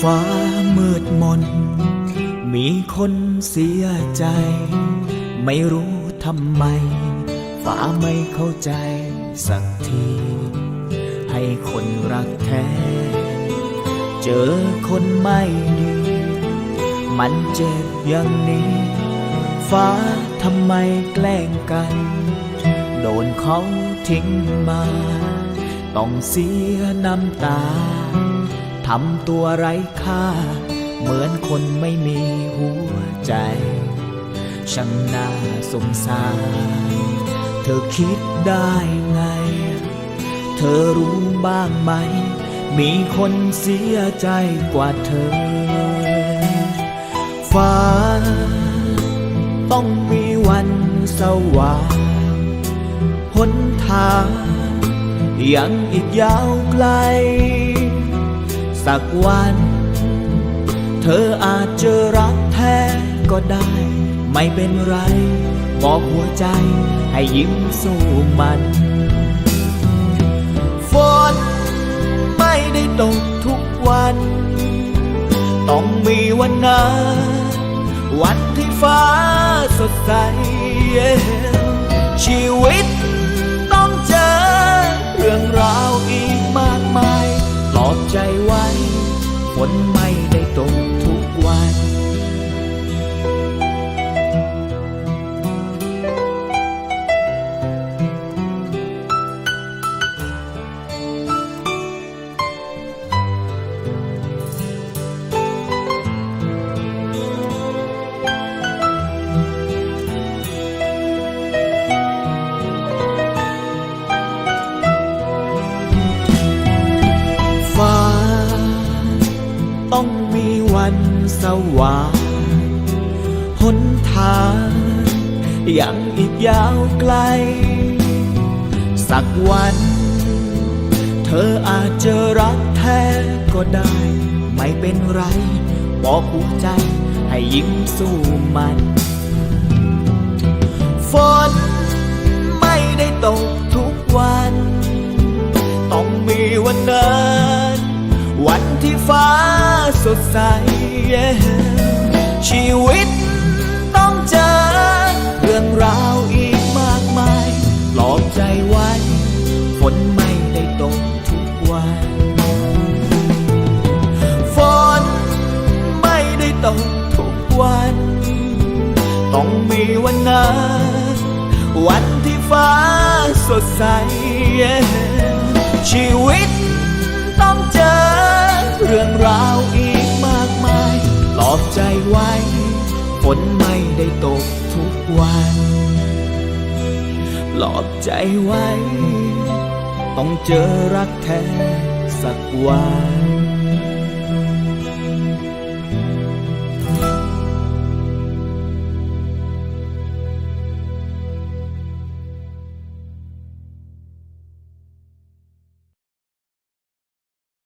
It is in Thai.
ฟ้ามืดมน มีคนเสียใจ ไม่รู้ทำไม ฟ้าไม่เข้าใจสักที ให้คนรักแท้ เจอคนไม่ดี มันเจ็บอย่างนี้ ฟ้าทำไมแกล้งกัน โดนเขาทิ้งมา ต้องเสียน้ำตา ทำตัวไร้ค่า เหมือนคนไม่มีหัวใจ ช่างน่าสงสาร เธอคิดได้ไง เธอรู้บ้างไหม มีคนเสียใจกว่าเธอ ฟ้า ต้องมีวันสว่างหนทางยังอีกยาวไกล สักวัน เธออาจเจอรักแท้ก็ได้ ไม่เป็นไร บอกหัวใจให้ยิ้มสู้มันฝนไม่ได้ตกทุกวัน ต้องมีวันนั้นวันที่ฟ้าสดใสชีวิต สว่างหนทางยังอีกยาวไกล สักวัน เธออาจเจอรักแท้ก็ได้ ไม่เป็นไร บอกหัวใจให้ยิ้มสู้มัน ฝน ดใส ชีวิตต้องเจอเรื่องราวอีกมากมายปลอบใจไว้ฝนไม่ได้ตกทุกวันฝนไม่ได้ตกทุกวัน ต้องมีวันนั้นวันที่ฟ้าสดใส ชีวิตต้องเจอเรื่องราวอี อบใจไว้ ฝนไม่ได้ตกทุกวันปลอบใจไว้ ต้องเจอรักแท้สักวัน